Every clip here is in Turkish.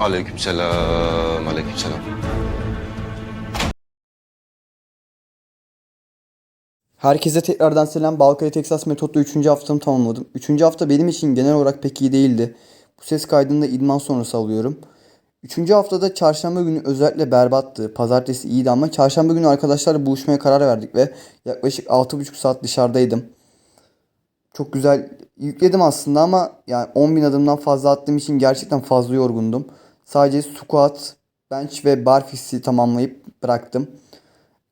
Aleykümselam, aleykümselam. Herkese tekrardan selam. Balkaya Texas metotla 3. haftamı tamamladım. 3. hafta benim için genel olarak pek iyi değildi. Bu ses kaydını da idman sonrası alıyorum. 3. haftada çarşamba günü özellikle berbattı. Pazartesi iyiydi ama çarşamba günü arkadaşlarla buluşmaya karar verdik ve yaklaşık 6,5 saat dışarıdaydım. Çok güzel yükledim aslında ama yani 10.000 adımdan fazla attığım için gerçekten fazla yorgundum. Sadece squat, bench ve barfix'i tamamlayıp bıraktım.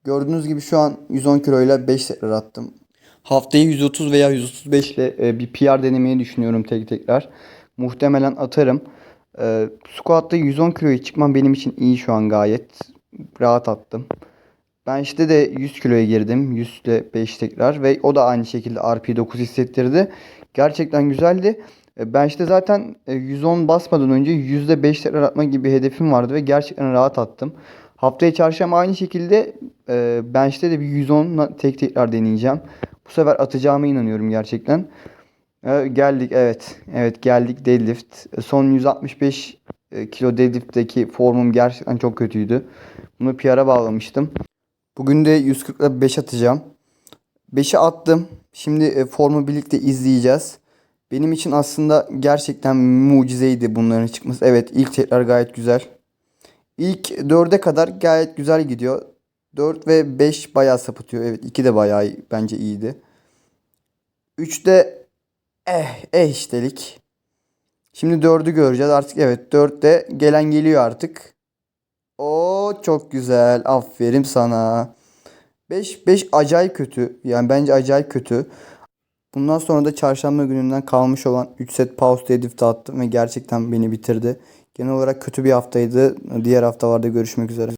Gördüğünüz gibi şu an 110 kiloyla 5 setler attım. Haftayı 130 veya 135 ile e, bir PR denemeyi düşünüyorum tek tekrar. Muhtemelen atarım. E, squat'ta 110 kiloya çıkmam benim için iyi şu an gayet. Rahat attım. Bench'te de 100 kiloya girdim. 100 ile 5 tekrar ve o da aynı şekilde RP9 hissettirdi. Gerçekten güzeldi. E, Bench'te zaten e, 110 basmadan önce %5 tekrar atma gibi bir hedefim vardı ve gerçekten rahat attım. Haftaya çarşamba aynı şekilde e, bench'te de bir 110 'la tek tekrar deneyeceğim. Bu sefer atacağıma inanıyorum gerçekten. E, geldik evet. Evet geldik deadlift. E, Son 165 e, kilo deadlift'teki formum gerçekten çok kötüydü. Bunu PR'a bağlamıştım. Bugün de 140 ile 5 atacağım. 5'i attım. Şimdi e, formu birlikte izleyeceğiz. Benim için aslında gerçekten mucizeydi bunların çıkması. Evet ilk tekrar gayet güzel. İlk 4'e kadar gayet güzel gidiyor. 4 ve 5 bayağı sapıtıyor. Evet 2 de bayağı bence iyiydi. 3'te eh eh iştelik. Şimdi 4'ü göreceğiz artık. Evet 4'te gelen geliyor artık. O çok güzel. Aferin sana. 5 5 acayip kötü. Yani bence acayip kötü. Bundan sonra da çarşamba gününden kalmış olan 3 set pause deadlift attım ve gerçekten beni bitirdi. Genel olarak kötü bir haftaydı. Diğer haftalarda görüşmek üzere.